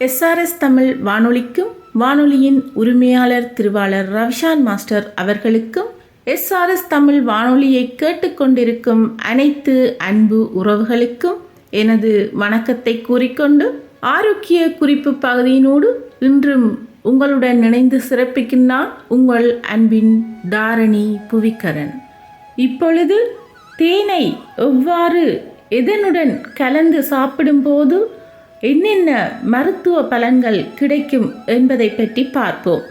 SRS Tamil வானொலிக்கும் வானொலியின் உரிமையாளர் திருவாளர் ரவிஷான் மாஸ்டர் அவர்களுக்கும் எஸ்ஆர்எஸ் தமிழ் வானொலியை கேட்டுக்கொண்டிருக்கும் அனைத்து அன்பு உறவுகளுக்கும் எனது வணக்கத்தை கூறிக்கொண்டு ஆரோக்கிய குறிப்பு பகுதியினோடு இன்றும் உங்களுடன் இணைந்து சிறப்பிக்கின்றான் உங்கள் அன்பின் தாரணி புவிக்கரன். இப்பொழுது தேனை எவ்வாறு எதனுடன் கலந்து சாப்பிடும்போது என்னென்ன மருத்துவ பலன்கள் கிடைக்கும் என்பதை பற்றி பார்ப்போம்.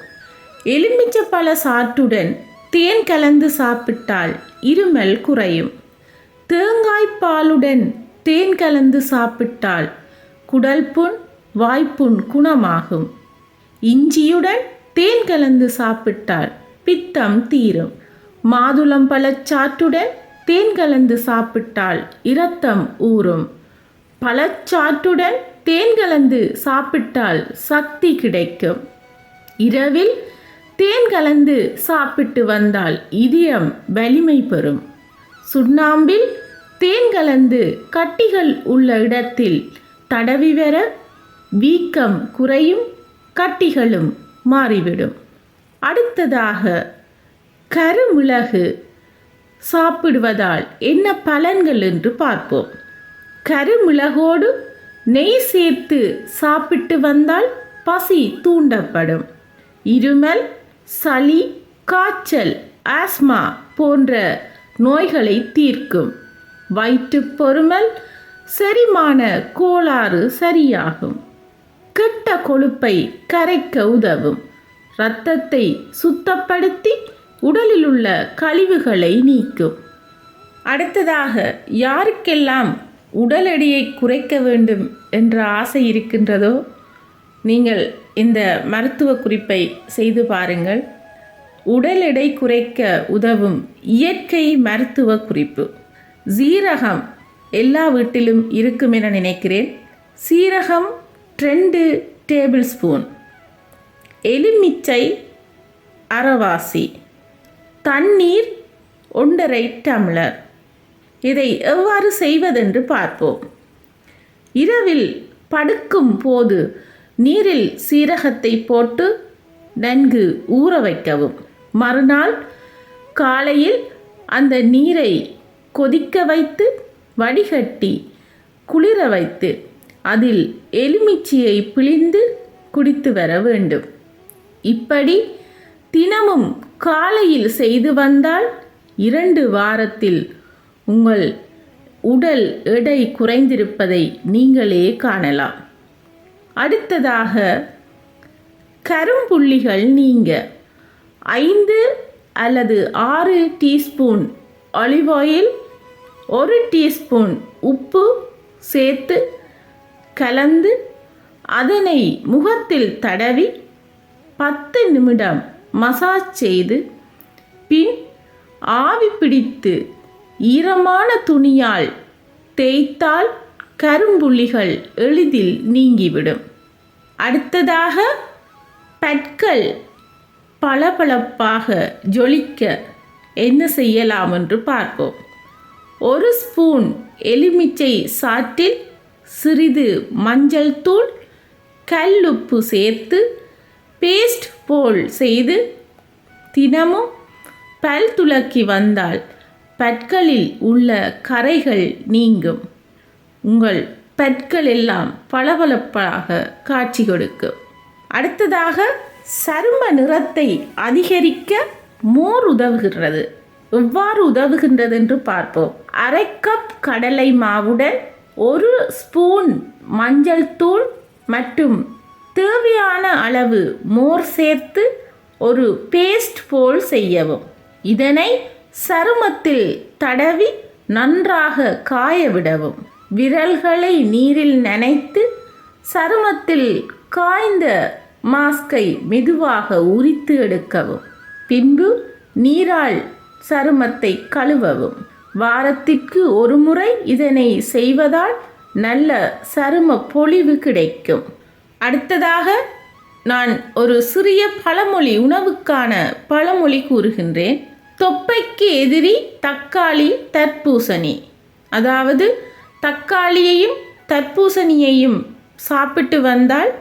எலுமிச்சப்பழ சாற்றுடன் தேன் கலந்து சாப்பிட்டால் இருமல் குறையும். தேங்காய் பாலுடன் தேன் கலந்து சாப்பிட்டால் குடல் புண் வாய்ப்புண் குணமாகும். இஞ்சியுடன் தேன் கலந்து சாப்பிட்டால் பித்தம் தீரும். மாதுளம்பழச்சாற்றுடன் தேன் கலந்து சாப்பிட்டால் இரத்தம் ஊறும். பழச்சாற்றுடன் தேன் கலந்து சாப்பிட்டால் சக்தி கிடைக்கும். இரவில் தேன் கலந்து சாப்பிட்டு வந்தால் இதயம் வலிமை பெறும். சுண்ணாம்பில் தேன் கலந்து கட்டிகள் உள்ள இடத்தில் தடவி வர வீக்கம் குறையும் கட்டிகளும் மாறிவிடும். அடுத்ததாக கருமிளகு சாப்பிடுவதால் என்ன பலன்கள் என்று பார்ப்போம். கருமிளகோடு நெய் சேர்த்து சாப்பிட்டு வந்தால் பசி தூண்டப்படும். இருமல் சளி காய்ச்சல் ஆஸ்மா போன்ற நோய்களை தீர்க்கும். வயிற்று பொறுமல் செரிமான கோளாறு சரியாகும். கெட்ட கொழுப்பை கரைக்க உதவும். இரத்தத்தை சுத்தப்படுத்தி உடலில் உள்ள கழிவுகளை நீக்கும். அடுத்ததாக யாருக்கெல்லாம் உடல் எடையை குறைக்க வேண்டும் என்ற ஆசை இருக்கின்றதோ நீங்கள் இந்த மருத்துவ குறிப்பை செய்து பாருங்கள். உடல் எடை குறைக்க உதவும் இயற்கை மருத்துவ குறிப்பு. சீரகம் எல்லா வீட்டிலும் இருக்கும் என நினைக்கிறேன். சீரகம் ரெண்டு டேபிள் ஸ்பூன். எலுமிச்சை அறவாசி. தண்ணீர் ஒன்றரை டம்ளர். இதை எவ்வாறு செய்வதென்று பார்ப்போம். இரவில் படுக்கும் போது நீரில் சீரகத்தை போட்டு நன்கு ஊற வைக்கவும். மறுநாள் காலையில் அந்த நீரை கொதிக்க வைத்து வடிகட்டி குளிர வைத்து அதில் எலுமிச்சியை பிழிந்து குடித்து வர வேண்டும். இப்படி தினமும் காலையில் செய்து வந்தால் இரண்டு வாரத்தில் உங்கள் உடல் எடை குறைந்திருப்பதை நீங்களே காணலாம். அடுத்ததாக கரும்புள்ளிகள் நீங்க ஐந்து அல்லது ஆறு டீஸ்பூன் ஆலிவ் ஆயில் ஒரு டீஸ்பூன் உப்பு சேர்த்து கலந்து அதனை முகத்தில் தடவி பத்து நிமிடம் மசாஜ் செய்து பின் ஆவி பிடித்து ஈரமான துணியால் தேய்த்தால் கரும்புள்ளிகள் எளிதில் நீங்கிவிடும். அடுத்ததாக பற்கள் பளபளப்பாக ஜொலிக்க என்ன செய்யலாம் என்று பார்ப்போம். ஒரு ஸ்பூன் எலுமிச்சை சாற்றில் சிறிது மஞ்சள் தூள் கல்லுப்பு சேர்த்து பேஸ்ட் போல் செய்து தினமும் பல் துளக்கி வந்தால் பற்களில் உள்ள கரைகள் நீங்கும். உங்கள் பற்கள் எல்லாம் பளபளப்பாக காட்சி கொடுக்கும். அடுத்ததாக சரும நிறத்தை அதிகரிக்க மோர் உதவுகின்றது எவ்வாறு உதவுகின்றது என்று பார்ப்போம். அரை கப் கடலை மாவுடன் ஒரு ஸ்பூன் மஞ்சள் தூள் மற்றும் தேவையான அளவு மோர் சேர்த்து ஒரு பேஸ்ட் போல் செய்யவும். இதனை சருமத்தில் தடவி நன்றாக காய விடவும். விரல்களை நீரில் நனைத்து சருமத்தில் காய்ந்த மாஸ்கை மெதுவாக உரித்து எடுக்கவும். பின்பு நீரால் சருமத்தை கழுவவும். வாரத்திற்கு ஒரு முறை இதனை செய்வதால் நல்ல சரும பொலிவு கிடைக்கும். அடுத்ததாக நான் ஒரு சிறிய பழமொழி உணவுக்கான பழமொழி கூறுகின்றேன். தொப்பைக்கு எதிரி தக்காளி தர்பூசணி. அதாவது தக்காளியையும் தர்பூசணியையும் சாப்பிட்டு வந்தால்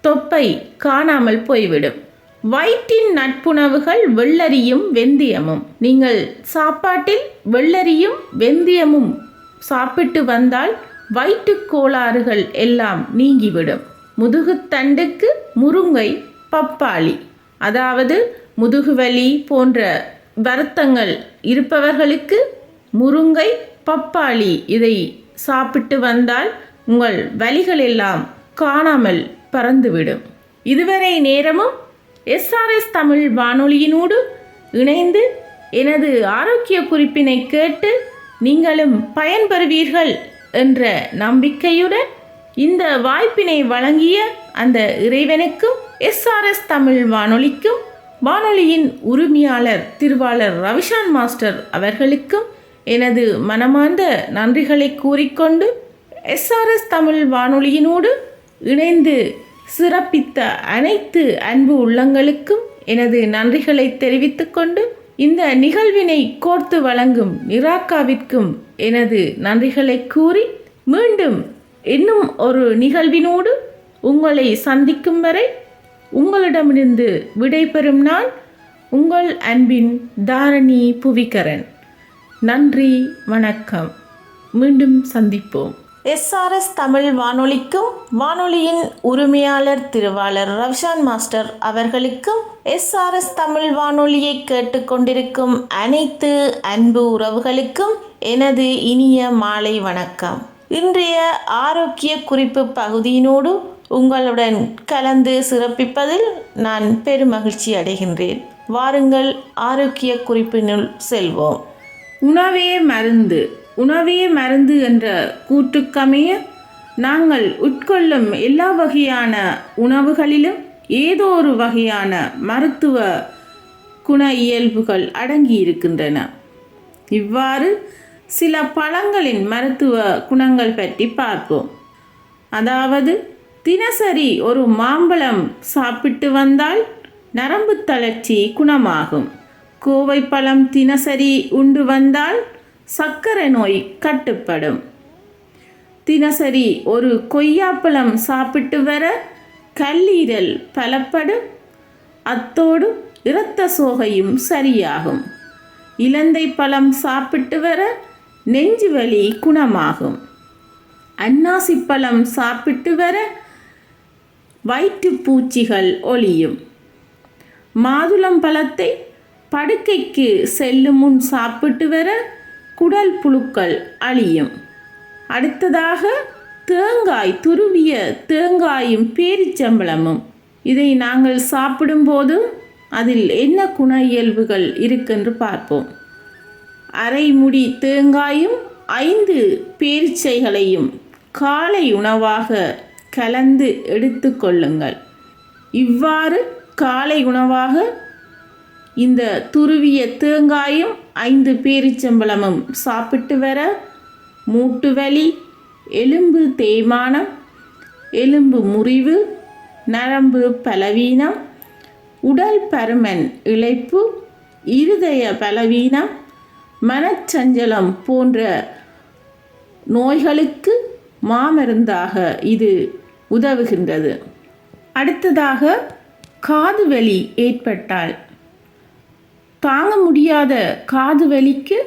தொப்பை காணாமல் போய்விடும். வயிற்றின் நட்புணவுகள் வெள்ளரியும் வெந்தயமும். நீங்கள் சாப்பாட்டில் வெள்ளரியும் வெந்தயமும் சாப்பிட்டு வந்தால் வயிற்றுக் கோளாறுகள் எல்லாம் நீங்கிவிடும். முதுகுத்தண்டுக்கு முருங்கை பப்பாளி. அதாவது முதுகுவலி போன்ற வருத்தங்கள். இருப்பவர்களுக்கு முருங்கை பப்பாளி இதை சாப்பிட்டு வந்தால் உங்கள் வலிகள் எல்லாம் காணாமல் பறந்துவிடும். இதுவரை நேரமும் எஸ்ஆர்எஸ் தமிழ் வானொலியினோடு இணைந்து எனது ஆரோக்கிய குறிப்பினை கேட்டு நீங்களும் பயன்பெறுவீர்கள் என்ற நம்பிக்கையுடன் இந்த வாய்ப்பினை வழங்கிய அந்த இறைவனுக்கும் எஸ்ஆர்எஸ் தமிழ் வானொலிக்கும் வானொலியின் உரிமையாளர் திருவாளர் ரவிஷான் மாஸ்டர் அவர்களுக்கும் எனது மனமார்ந்த நன்றிகளை கூறிக்கொண்டு எஸ்ஆர்எஸ் தமிழ் வானொலியினோடு இணைந்து சிறப்பித்த அனைத்து அன்பு உள்ளங்களுக்கும் எனது நன்றிகளை தெரிவித்துக்கொண்டு இந்த நிகழ்வினை கோர்த்து வழங்கும் நிராக்காவிற்கும் எனது நன்றிகளை கூறி மீண்டும் இன்னும் ஒரு நிகழ்வினோடு உங்களை சந்திக்கும் வரை உங்களிடமிருந்து விடைபெறும் நான் உங்கள் அன்பின் தாரணி புவிகரன் நன்றி வணக்கம். மீண்டும் சந்திப்போம். எஸ்ஆர்எஸ் தமிழ் வானொலிக்கும் வானொலியின் உரிமையாளர் திருவாளர் ரவ்ஷான் மாஸ்டர் அவர்களுக்கும் எஸ்ஆர்எஸ் தமிழ் வானொலியை கேட்டுக்கொண்டிருக்கும் அனைத்து அன்பு உறவுகளுக்கும் எனது இனிய மாலை வணக்கம். இன்றைய ஆரோக்கிய குறிப்பு பகுதியினோடு உங்களுடன் கலந்து சிறப்பிப்பதில் நான் பெருமகிழ்ச்சி அடைகின்றேன். வாருங்கள் ஆரோக்கிய குறிப்பினுள் செல்வோம். உணவே மருந்து உணவே மருந்து என்ற கூற்றுக்கமைய நாங்கள் உட்கொள்ளும் எல்லா வகையான உணவுகளிலும் ஏதோ ஒரு வகையான மருத்துவ குண இயல்புகள் அடங்கியிருக்கின்றன. இவ்வாறு சில பழங்களின் மருத்துவ குணங்கள் பற்றி பார்ப்போம். அதாவது தினசரி ஒரு மாம்பழம் சாப்பிட்டு வந்தால் நரம்பு தளர்ச்சி குணமாகும். கோவை பழம் தினசரி உண்டு வந்தால் சர்க்கரை நோய் கட்டுப்படும். தினசரி ஒரு கொய்யாப்பழம் சாப்பிட்டு வர கல்லீரல் பலப்படும். அத்தோடு இரத்த சோகையும் சரியாகும். இலந்தை பழம் சாப்பிட்டு வர நெஞ்சு வலி குணமாகும். அன்னாசி பழம் சாப்பிட்டு வர வயிற்றுப்பூச்சிகள் ஒளியும். மாதுளம்பழத்தை படுக்கைக்கு செல்லும் முன் சாப்பிட்டு வர குடல் புழுக்கள் அழியும். அடுத்ததாக தேங்காய் துருவிய தேங்காயும் பேரிச்சம்பளமும் இதை நாங்கள் சாப்பிடும்போது அதில் என்ன குண இயல்புகள் இருக்கென்று பார்ப்போம். அரை முடி தேங்காயும் ஐந்து பேரிச்சைகளையும் காலை உணவாக கலந்து எடுத்துக்கொள்ளுங்கள் இவ்வாறு காலை உணவாக இந்த துருவிய தேங்காயும் ஐந்து பேரிச்சம்பளமும் சாப்பிட்டு வர மூட்டு வலி எலும்பு தேய்மானம் எலும்பு முறிவு நரம்பு பலவீனம் உடல் பருமன் இழைப்பு இருதய பலவீனம் மனச்சஞ்சலம் போன்ற நோய்களுக்கு மாமருந்தாக இது உதவுகின்றது. அடுத்ததாக காது வலி ஏற்பட்டால். தாங்க முடியாத காது வலிக்கு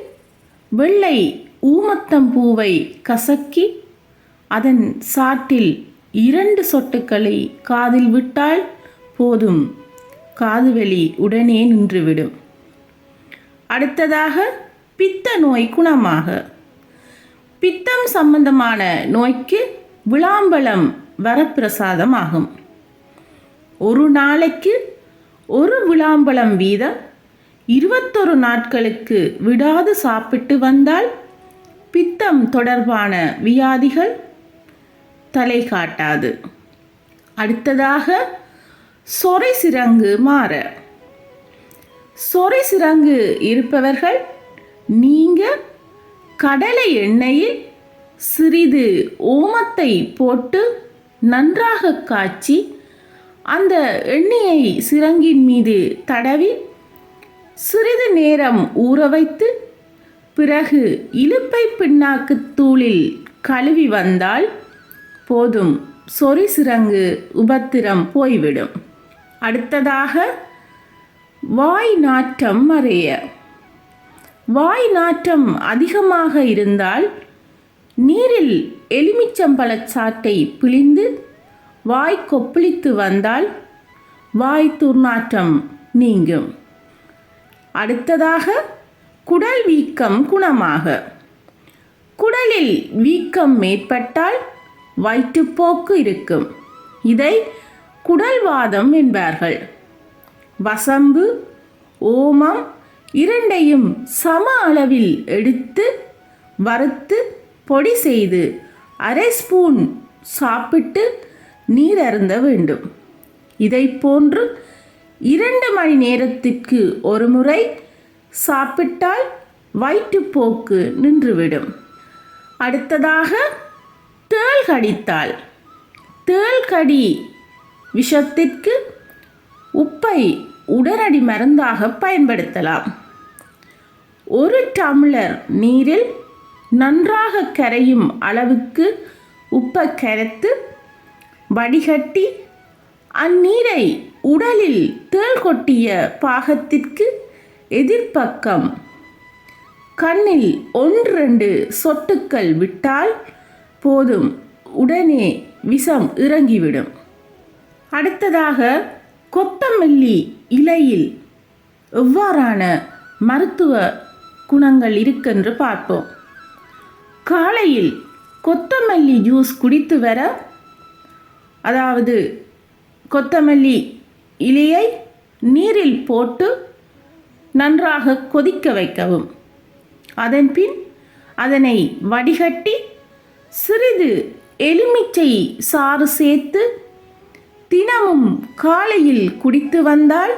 வெள்ளை ஊமத்தம்பூவை கசக்கி அதன் சாற்றில் இரண்டு சொட்டுக்களை காதில் விட்டால் போதும். காதுவலி உடனே நின்றுவிடும். அடுத்ததாக பித்த நோய் குணமாக. பித்தம் சம்பந்தமான நோய்க்கு விளாம்பழம் வரப்பிரசாதம் ஆகும் ஒரு நாளைக்கு ஒரு விளாம்பழம் வீதம் இருபத்தொரு நாட்களுக்கு விடாது சாப்பிட்டு வந்தால் பித்தம் தொடர்பான வியாதிகள் தலை காட்டாது. அடுத்ததாக சொரை சிரங்கு மாற. சொரை சிரங்கு இருப்பவர்கள் நீங்கள் கடலை எண்ணெயில் சிறிது ஓமத்தை போட்டு நன்றாக காய்ச்சி அந்த எண்ணெயை சிரங்கின் மீது தடவி சிறிது நேரம் ஊற வைத்து பிறகு இலுப்பை பின்னாக்கு தூளில் கழுவி வந்தால் போதும். சொறி சிறங்கு உபத்திரம் போய்விடும். அடுத்ததாக வாய் நாற்றம் மறைய. வாய் நாற்றம் அதிகமாக இருந்தால் நீரில் எலுமிச்சம்பழச்சாட்டை பிழிந்து வாய் கொப்பளித்து வந்தால் வாய் துர்நாற்றம் நீங்கும். அடுத்ததாக குடல் வீக்கம் குணமாக. குடலில் வீக்கம் மேற்பட்டால் வயிற்றுப்போக்கு இருக்கும். இதை குடல்வாதம் என்பார்கள். வசம்பு ஓமம் இரண்டையும் சம அளவில் எடுத்து வறுத்து பொடி செய்து அரை ஸ்பூன் சாப்பிட்டு நீர் அருந்த வேண்டும். இதை போன்று இரண்டு மணி நேரத்திற்கு ஒரு முறை சாப்பிட்டால் வயிற்றுப்போக்கு நின்றுவிடும். அடுத்ததாக தேள் கடித்தால். தேள் கடி விஷத்திற்கு உப்பை உடனடி மருந்தாக பயன்படுத்தலாம். ஒரு டம்ளர் நீரில் நன்றாக கரையும் அளவுக்கு உப்பை கரைத்து வடிகட்டி அந்நீரை உடலில் தேள் கொட்டிய பாகத்திற்கு எதிர்ப்பக்கம் கண்ணில் ஒன்றெண்டு சொட்டுக்கள் விட்டால் போதும். உடனே விஷம் இறங்கிவிடும். அடுத்ததாக கொத்தமல்லி இலையில் எவ்வாறான மருத்துவ குணங்கள் இருக்கென்று பார்ப்போம். காலையில் கொத்தமல்லி ஜூஸ் குடித்து வர அதாவது கொத்தமல்லி இலையை நீரில் போட்டு நன்றாக கொதிக்க வைக்கவும். அதன்பின் அதனை வடிகட்டி சிறிது எலுமிச்சை சாறு சேர்த்து தினமும் காலையில் குடித்து வந்தால்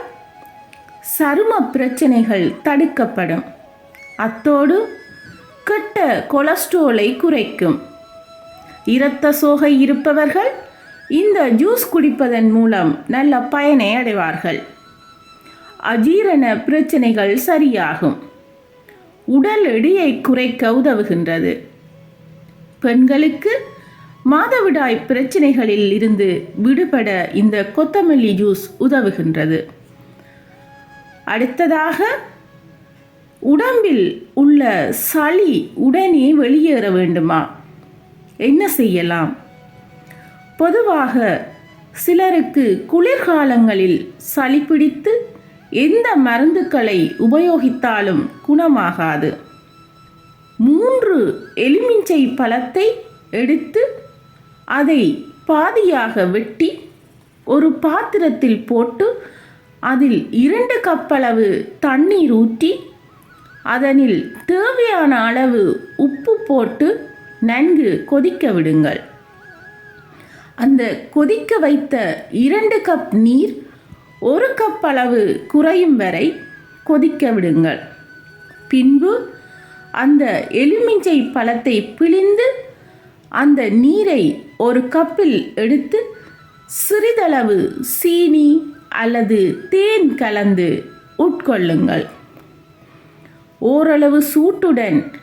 சரும பிரச்சனைகள் தடுக்கப்படும். அத்தோடு கெட்ட கொலஸ்ட்ரோலை குறைக்கும். இரத்த சோகை இருப்பவர்கள் இந்த ஜூஸ் குடிப்பதன் மூலம் நல்ல பயனை அடைவார்கள். அஜீரண பிரச்சனைகள் சரியாகும். உடல் எடையை குறைக்க உதவுகின்றது. பெண்களுக்கு மாதவிடாய் பிரச்சனைகளில் இருந்து விடுபட இந்த கொத்தமல்லி ஜூஸ் உதவுகின்றது. அடுத்ததாக உடம்பில் உள்ள சளி உடனே வெளியேற வேண்டுமா? என்ன செய்யலாம்? பொதுவாக சிலருக்கு குளிர்காலங்களில் சளி பிடித்து எந்த மருந்துக்களை உபயோகித்தாலும் குணமாகாது. மூன்று எலுமிச்சை பழத்தை எடுத்து அதை பாதியாக வெட்டி ஒரு பாத்திரத்தில் போட்டு அதில் இரண்டு கப்பளவு தண்ணீர் ஊற்றி அதனில் தேவையான அளவு உப்பு போட்டு நன்கு கொதிக்க விடுங்கள். அந்த கொதிக்க வைத்த இரண்டு கப் நீர் ஒரு கப் அளவு குறையும் வரை கொதிக்க விடுங்கள். பின்பு அந்த எலுமிச்சை பழத்தை பிழிந்து அந்த நீரை ஒரு கப்பில் எடுத்து சிறிதளவு சீனி அல்லது தேன் கலந்து உட்கொள்ளுங்கள். ஓரளவு சூட்டுடன்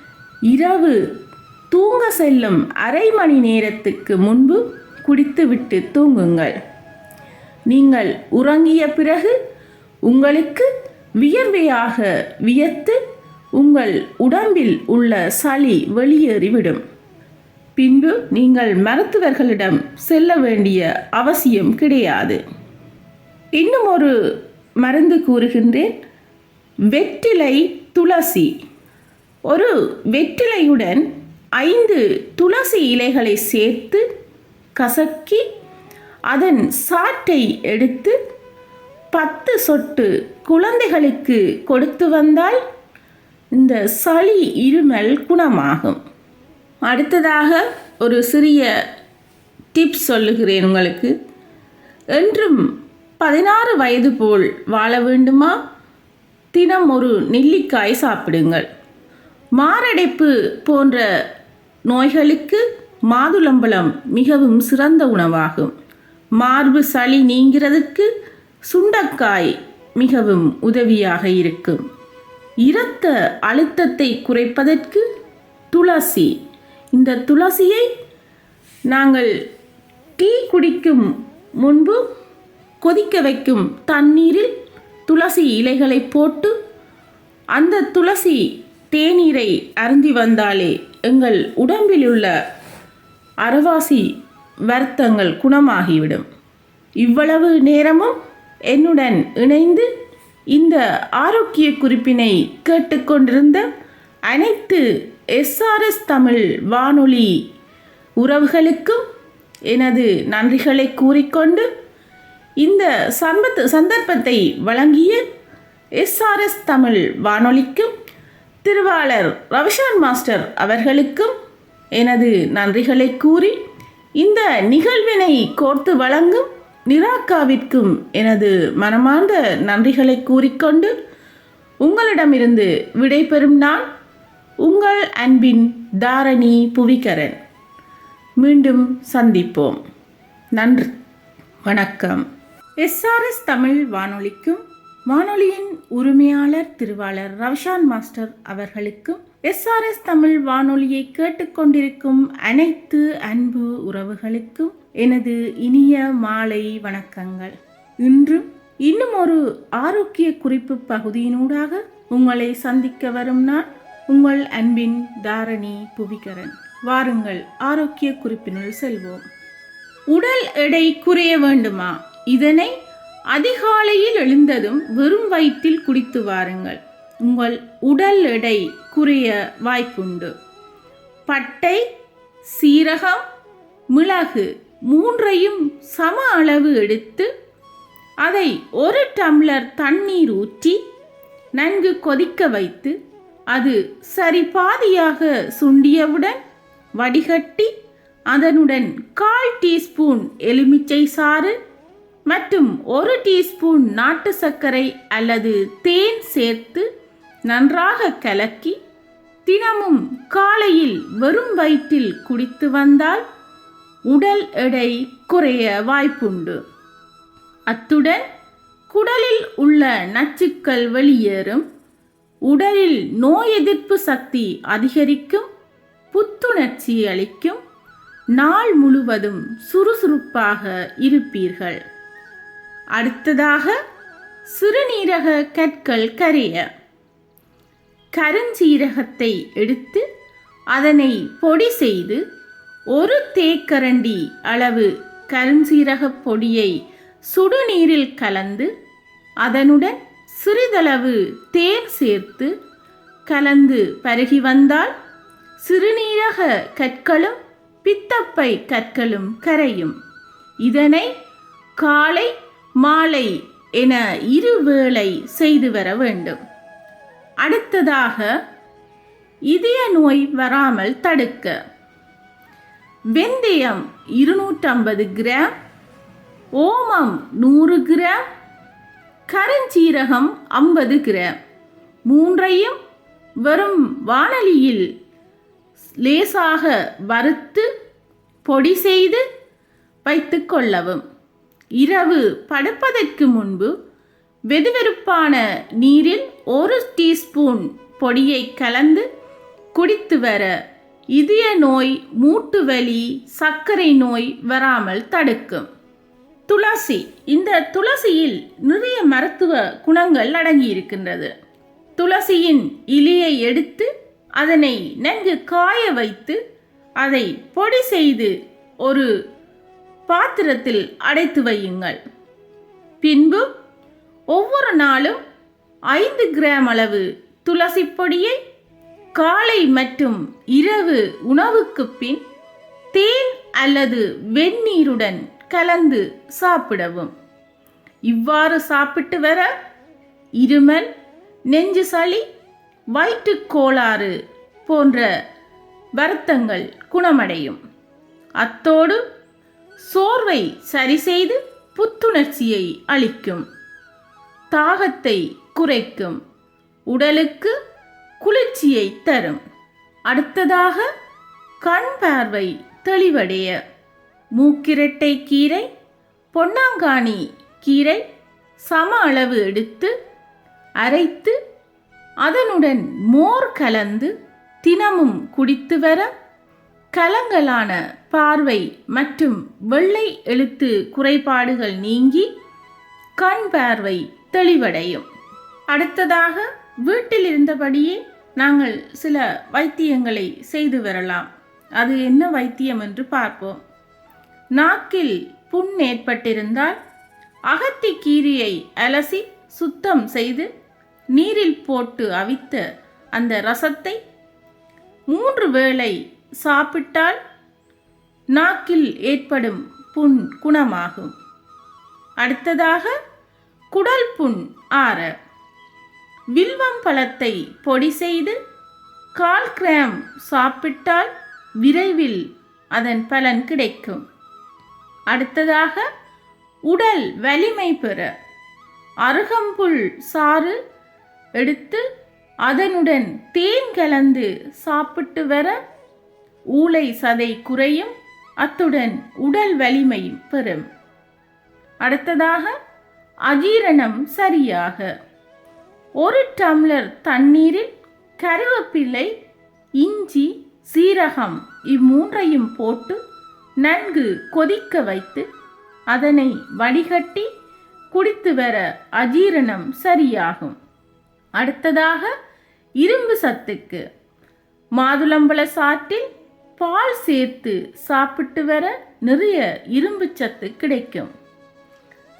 இரவு தூங்க செல்லும் அரை மணி நேரத்துக்கு முன்பு குடித்துவிட்டு தூங்குங்கள். நீங்கள் உறங்கிய பிறகு உங்களுக்கு வியர்வையாக வியத்து உங்கள் உடம்பில் உள்ள சளி வெளியேறிவிடும். பின்பு நீங்கள் மருத்துவர்களிடம் செல்ல வேண்டிய அவசியம் கிடையாது. இன்னும் ஒரு மருந்து கூறுகின்றேன். வெற்றிலை துளசி. ஒரு வெற்றிலையுடன் ஐந்து துளசி இலைகளை சேர்த்து கசக்கி அதன் சாற்றை எடுத்து பத்து சொட்டு குழந்தைகளுக்கு கொடுத்து வந்தால் இந்த சளி இருமல் குணமாகும். அடுத்ததாக ஒரு சிறிய டிப்ஸ் சொல்லுகிறேன் உங்களுக்கு. என்றும் பதினாறு வயது போல் வாழ வேண்டுமா? தினம் ஒரு நெல்லிக்காய் சாப்பிடுங்கள். மாரடைப்பு போன்ற நோய்களுக்கு மாதுளம்பழம் மிகவும் சிறந்த உணவாகும். மார்பு சளி நீங்கிறதுக்கு சுண்டக்காய் மிகவும் உதவியாக இருக்கும். இரத்த அழுத்தத்தை குறைப்பதற்கு துளசி. இந்த துளசியை நாங்கள் டீ குடிக்கும் முன்பு கொதிக்க வைக்கும் தண்ணீரில் துளசி இலைகளை போட்டு அந்த துளசி தேநீரை அருந்தி வந்தாலே எங்கள் உடம்பில் உள்ள அறவாசி வருத்தங்கள் குணமாகிவிடும். இவ்வளவு நேரமும் என்னுடன் இணைந்து இந்த ஆரோக்கிய குறிப்பினை கேட்டுக்கொண்டிருந்த அனைத்து எஸ்ஆர்எஸ் தமிழ் வானொலி உறவுகளுக்கும் எனது நன்றிகளை கூறிக்கொண்டு இந்த சம்பத் சந்தர்ப்பத்தை வழங்கிய எஸ்ஆர்எஸ் தமிழ் வானொலிக்கும் திருவாளர் ரவிஷான் மாஸ்டர் அவர்களுக்கும் எனது நன்றிகளை கூறி இந்த நிகழ்வினை கோர்த்து வழங்கும் நிராக்காவிற்கும் எனது மனமார்ந்த நன்றிகளை கூறிக்கொண்டு உங்களிடமிருந்து விடைபெறும் நான் உங்கள் அன்பின் தாரணி புவிகரன். மீண்டும் சந்திப்போம். நன்றி. வணக்கம். எஸ்ஆர்எஸ் தமிழ் வானொலிக்கும் வானொலியின் உரிமையாளர் திருவாளர் ரவிஷான் மாஸ்டர் அவர்களுக்கும் எஸ்ஆர்எஸ் தமிழ் வானொலியை கேட்டுக்கொண்டிருக்கும் அனைத்து அன்பு உறவுகளுக்கும் எனது இனிய மாலை வணக்கங்கள். இன்றும் இன்னும் ஒரு ஆரோக்கிய குறிப்பு பகுதியினூடாக உங்களை சந்திக்க வரும் நான் உங்கள் அன்பின் தாரணி புவிகரன். வாருங்கள் ஆரோக்கிய குறிப்பினுள் செல்வோம். உடல் எடை குறைய வேண்டுமா? இதனை அதிகாலையில் எழுந்ததும் வெறும் வயிற்றில் குடித்து வாருங்கள். உங்கள் உடல் எடை குறைய வாய்ப்புண்டு. பட்டை சீரகம் மிளகு மூன்றையும் சம அளவு எடுத்து அதை ஒரு டம்ளர் தண்ணீர் ஊற்றி நன்கு கொதிக்க வைத்து அது சரி பாதியாக சுண்டியவுடன் வடிகட்டி அதனுடன் கால் டீஸ்பூன் எலுமிச்சை சாறு மற்றும் ஒரு டீஸ்பூன் நாட்டு சர்க்கரை அல்லது தேன் சேர்த்து நன்றாக கலக்கி தினமும் காலையில் வெறும் வயிற்றில் குடித்து வந்தால் உடல் எடை குறைய வாய்ப்புண்டு. அத்துடன் குடலில் உள்ள நச்சுக்கள் வெளியேறும் உடலில் நோய் எதிர்ப்பு சக்தி அதிகரிக்கும் புத்துணர்ச்சி அளிக்கும் நாள் முழுவதும் சுறுசுறுப்பாக இருப்பீர்கள். அடுத்ததாக சிறுநீரக கற்கள் கரைய. கருஞ்சீரகத்தை எடுத்து அதனை பொடி செய்து ஒரு தேக்கரண்டி அளவு கருஞ்சீரக பொடியை சுடுநீரில் கலந்து அதனுடன் சிறிதளவு தேன் சேர்த்து கலந்து பருகி வந்தால் சிறுநீரக கற்களும் பித்தப்பை கற்களும் கரையும். இதனை காலை மாலை என இருவேளை செய்து வர வேண்டும். அடுத்ததாக இதய நோய் வராமல் தடுக்க. வெந்தயம் இருநூற்றம்பது கிராம் ஓமம் நூறு கிராம் கருஞ்சீரகம் ஐம்பது கிராம். மூன்றையும் வெறும் வானலியில் லேசாக வறுத்து பொடி செய்து வைத்து கொள்ளவும். இரவு படுப்பதற்கு முன்பு வெதுவெறுப்பான நீரில் ஒரு டீஸ்பூன் பொடியை கலந்து குடித்து வர இதய நோய் மூட்டு வலி சர்க்கரை நோய் வராமல் தடுக்கும். துளசி. இந்த துளசியில் நிறைய மருத்துவ குணங்கள் அடங்கி இருக்கின்றது துளசியின் இலியை எடுத்து அதனை நன்கு காய வைத்து அதை பொடி செய்து ஒரு பாத்திரத்தில் அடைத்து வையுங்கள். பின்பு ஒவ்வொரு நாளும் ஐந்து கிராம் அளவு துளசி பொடியை காலை மற்றும் இரவு உணவுக்கு பின் தேன் அல்லது வெந்நீருடன் கலந்து சாப்பிடவும். இவ்வாறு சாப்பிட்டு வர இருமல் நெஞ்சு சளி வயிற்றுக் கோளாறு போன்ற வருத்தங்கள் குணமடையும். அத்தோடு சோர்வை சரிசெய்து புத்துணர்ச்சியை அளிக்கும். தாகத்தை குறைக்கும். உடலுக்கு குளிர்ச்சியை தரும். அடுத்ததாக கண் பார்வை தெளிவடைய. மூக்கிரட்டை கீரை பொன்னாங்கானி கீரை சம அளவு எடுத்து அரைத்து அதனுடன் மோர் கலந்து தினமும் குடித்து வர கலங்கலான பார்வை மற்றும் வெள்ளை எழுத்து குறைபாடுகள் நீங்கி கண் பார்வை தெளிவடையும். அடுத்ததாக வீட்டில் இருந்தபடியே நாங்கள் சில வைத்தியங்களை செய்து வரலாம். அது என்ன வைத்தியம் என்று பார்ப்போம். நாக்கில் புண் ஏற்பட்டிருந்தால் அகத்தி கீரியை அலசி சுத்தம் செய்து நீரில் போட்டு அவித்த அந்த ரசத்தை மூன்று வேளை சாப்பிட்டால் நாக்கில் ஏற்படும் புண் குணமாகும். அடுத்ததாக குடல் புண் ஆற. வில்வம் பழத்தை பொடி செய்து கால் கிராம் சாப்பிட்டால் விரைவில் அதன் பலன் கிடைக்கும். அடுத்ததாக உடல் வலிமை பெற. அருகம்புல் சாறு எடுத்து அதனுடன் தேன் கலந்து சாப்பிட்டு வர ஊளை சதை குறையும் அத்துடன் உடல் வலிமையும் பெறும். அடுத்ததாக அஜீரணம் சரியாக. ஒரு டம்ளர் தண்ணீரில் கருவேப்பிலை இஞ்சி சீரகம் இம்மூன்றையும் போட்டு நன்கு கொதிக்க வைத்து அதனை வடிகட்டி குடித்து வர அஜீரணம் சரியாகும். அடுத்ததாக இரும்பு சத்துக்கு. மாதுளம்பழ சாற்றில் பால் சேர்த்து சாப்பிட்டு வர நிறைய இரும்பு சத்து கிடைக்கும்.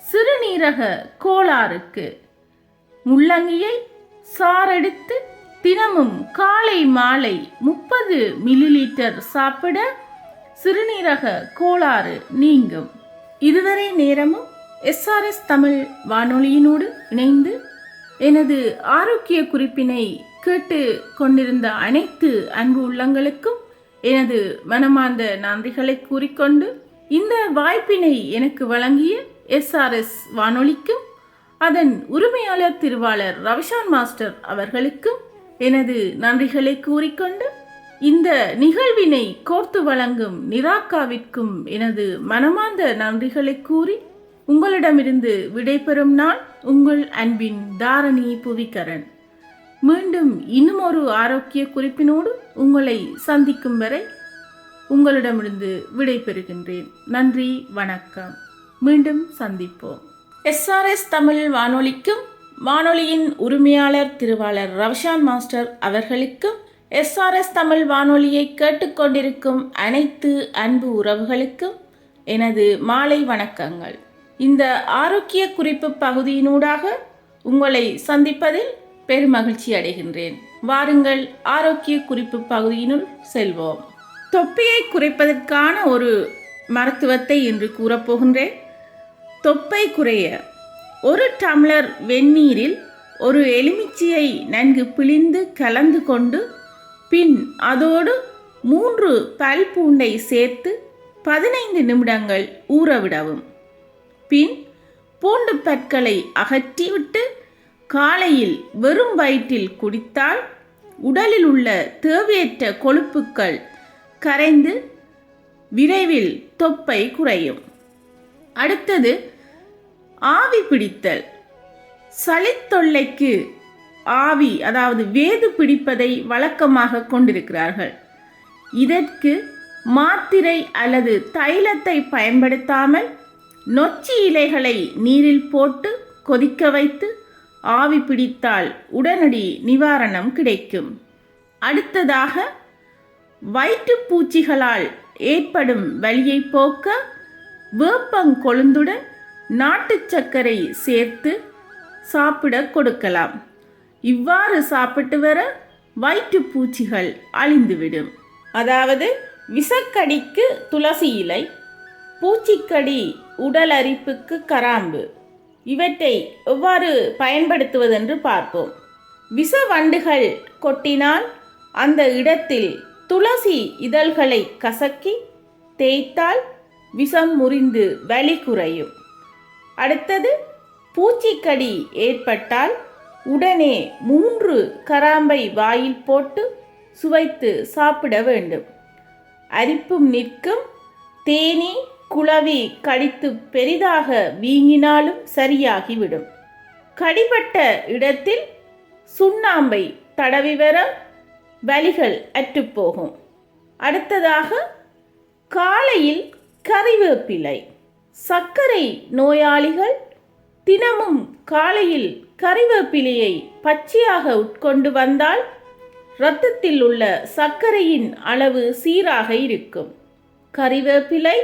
சிறுநீரக கோளாறுக்கு முள்ளங்கியை சாரெடுத்து தினமும் காலை மாலை முப்பது மில்லிலிட்டர் சாப்பிட சிறுநீரக கோளாறு நீங்கும். இதுவரை நேரமும் எஸ்ஆர்எஸ் தமிழ் வானொலியினோடு இணைந்து எனது ஆரோக்கிய குறிப்பினை கேட்டு கொண்டிருந்த அனைத்து அன்பு உள்ளங்களுக்கும் எனது மனமார்ந்த நன்றிகளை கூறிக்கொண்டு இந்த வாய்ப்பினை எனக்கு வழங்கிய எஸ்ஆர்எஸ் வானொலிக்கும் அதன் உரிமையாளர் திருவாளர் ரவிஷான் மாஸ்டர் அவர்களுக்கும் எனது நன்றிகளை கூறிக்கொண்டு இந்த நிகழ்வினை கோர்த்து வழங்கும் நிராக்காவிற்கும் எனது மனமார்ந்த நன்றிகளை கூறி உங்களிடமிருந்து விடைபெறும் நான் உங்கள் அன்பின் தாரணி புவிக்கரன். மீண்டும் இன்னும் ஒரு ஆரோக்கிய குறிப்பினோடு உங்களை சந்திக்கும் வரை உங்களிடமிருந்து விடைபெறுகின்றேன் நன்றி வணக்கம். மீண்டும் சந்திப்போம். எஸ்ஆர்எஸ் தமிழ் வானொலிக்கும் வானொலியின் உரிமையாளர் திருவாளர் ரவிஷான் மாஸ்டர் அவர்களுக்கும் எஸ்ஆர்எஸ் தமிழ் வானொலியை கேட்டுக்கொண்டிருக்கும் அனைத்து அன்பு உறவுகளுக்கும் எனது மாலை வணக்கங்கள். இந்த ஆரோக்கிய குறிப்பு பகுதியினூடாக உங்களை சந்திப்பதில் பெருமகிழ்ச்சி அடைகின்றேன். வாருங்கள் ஆரோக்கிய குறிப்பு பகுதியினுள் செல்வோம். தொப்பையை குறைப்பதற்கான ஒரு மருத்துவத்தை இன்று கூறப்போகின்றேன். தொப்பை குறைய ஒரு டம்ளர் வெந்நீரில் ஒரு எலுமிச்சியை நன்கு பிழிந்து கலந்து கொண்டு பின் அதோடு மூன்று பல் பூண்டை சேர்த்து பதினைந்து நிமிடங்கள் ஊறவிடவும் பின் பூண்டு பற்களை அகற்றிவிட்டு காலையில் வெறும் வயிற்றில் குடித்தால் உடலில் உள்ள தேவையற்ற கொழுப்புக்கள் கரைந்து விரைவில் தொப்பை குறையும். அடுத்தது ஆவி பிடித்தல். சளித்தொல்லைக்கு ஆவி அதாவது வேது பிடிப்பதை வழக்கமாக கொண்டிருக்கிறார்கள். இதற்கு மாத்திரை அல்லது தைலத்தை பயன்படுத்தாமல் நொச்சி இலைகளை நீரில் போட்டு கொதிக்க வைத்து ஆவி பிடித்தால் உடனடி நிவாரணம் கிடைக்கும். அடுத்ததாக வயிற்றுப்பூச்சிகளால் ஏற்படும் வலியை போக்க வேப்பங்கொழுந்துடன் நாட்டு சர்க்கரை சேர்த்து சாப்பிட கொடுக்கலாம். இவ்வாறு சாப்பிட்டு வர வயிற்றுப்பூச்சிகள் அழிந்துவிடும். அதாவது விசக்கடிக்கு துளசி இலை பூச்சிக்கடி உடல் அரிப்புக்கு கராம்பு. இவற்றை எவ்வாறு பயன்படுத்துவதென்று பார்ப்போம். விச வண்டுகள் கொட்டினால் அந்த இடத்தில் துளசி இதழ்களை கசக்கி தேய்த்தால் விஷம் முறிந்து வலி குறையும். அடுத்தது பூச்சிக்கடி ஏற்பட்டால் உடனே மூன்று கராம்பை வாயில் போட்டு சுவைத்து சாப்பிட வேண்டும். அரிப்பும் நிற்கும். தேனி குளவி கடித்து பெரிதாக வீங்கினாலும் சரியாகிவிடும். கடிபட்ட இடத்தில் சுண்ணாம்பை தடவி வர வலிகள் அற்றுப்போகும் அடுத்ததாக காலையில் கறிவேப்பிலை சர்க்கரை நோயாளிகள் தினமும் காலையில் கறிவேப்பிலையை பச்சையாக உட்கொண்டு வந்தால் இரத்தத்தில் உள்ள சர்க்கரையின் அளவு சீராக இருக்கும். கறிவேப்பிலை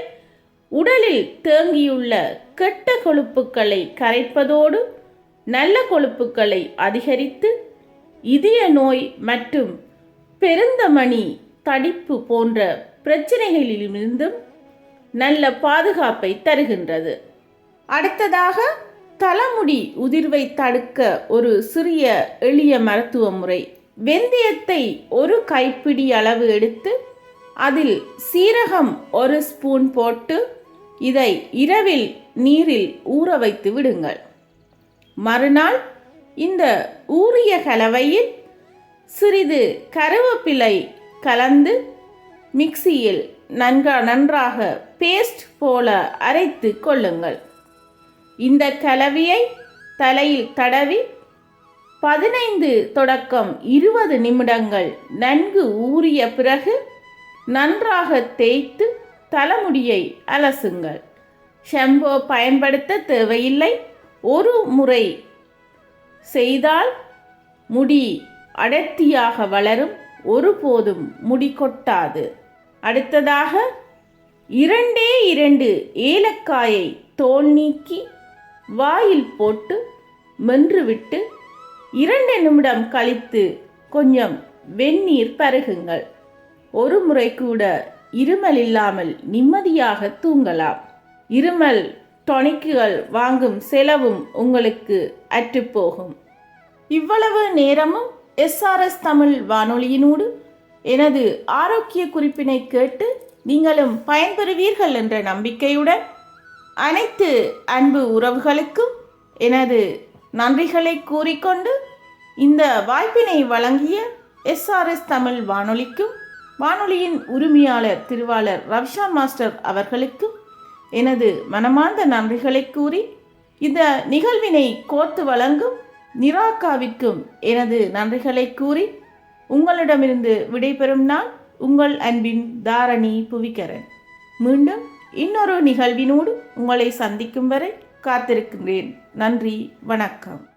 உடலில் தேங்கியுள்ள கெட்ட கொழுப்புக்களை கரைப்பதோடு நல்ல கொழுப்புக்களை அதிகரித்து இதய நோய் மற்றும் பெருந்தமணி தடிப்பு போன்ற பிரச்சனைகளிலிருந்தும் நல்ல பாதுகாப்பை தருகின்றது. அடுத்ததாக தலைமுடி உதிர்வை தடுக்க ஒரு சிறிய எளிய மருத்துவ முறை. வெந்தயத்தை ஒரு கைப்பிடி அளவு எடுத்து அதில் சீரகம் ஒரு ஸ்பூன் போட்டு இதை இரவில் நீரில் ஊற வைத்து விடுங்கள். மறுநாள் இந்த ஊறிய கலவையில் சிறிது கருவேப்பிலை கலந்து மிக்சியில் நன்கா நன்றாக பேஸ்ட் போல அரைத்து கொள்ளுங்கள். இந்த கலவையை தலையில் தடவி பதினைந்து தொடக்கம் இருபது நிமிடங்கள் நன்கு ஊறிய பிறகு நன்றாக தேய்த்து தலைமுடியை அலசுங்கள். ஷம்போ பயன்படுத்த தேவையில்லை. ஒரு முறை செய்தால் முடி அடர்த்தியாக வளரும். ஒருபோதும் முடி கொட்டாது. அடுத்ததாக இரண்டே இரண்டு ஏலக்காயை தோல் நீக்கி வாயில் போட்டு மென்றுவிட்டு இரண்டு நிமிடம் கழித்து கொஞ்சம் வெந்நீர் பருகுங்கள். ஒரு முறை கூட இருமல் இல்லாமல் நிம்மதியாக தூங்கலாம். இருமல் டொனிக்குகள் வாங்கும் செலவும் உங்களுக்கு அற்றுப்போகும். இவ்வளவு நேரமும் எஸ்ஆர்எஸ் தமிழ் வானொலியினூடு எனது ஆரோக்கிய குறிப்பினை கேட்டு நீங்களும் பயன்பெறுவீர்கள் என்ற நம்பிக்கையுடன் அனைத்து அன்பு உறவுகளுக்கும் எனது நன்றிகளை கூறிக்கொண்டு இந்த வாய்ப்பினை வழங்கிய எஸ்ஆர்எஸ் தமிழ் வானொலிக்கும் வானொலியின் உரிமையாளர் திருவாளர் ரவிஷா மாஸ்டர் அவர்களுக்கும் எனது மனமார்ந்த நன்றிகளை கூறி இந்த நிகழ்வினை கோர்த்து வழங்கும் நிராகாவிற்கும் எனது நன்றிகளை கூறி உங்களிடமிருந்து விடைபெறும் நான் உங்கள் அன்பின் தாரணி புவிக்கரன். மீண்டும் இன்னொரு நிகழ்வினோடு உங்களை சந்திக்கும் வரை காத்திருக்கின்றேன். நன்றி வணக்கம்.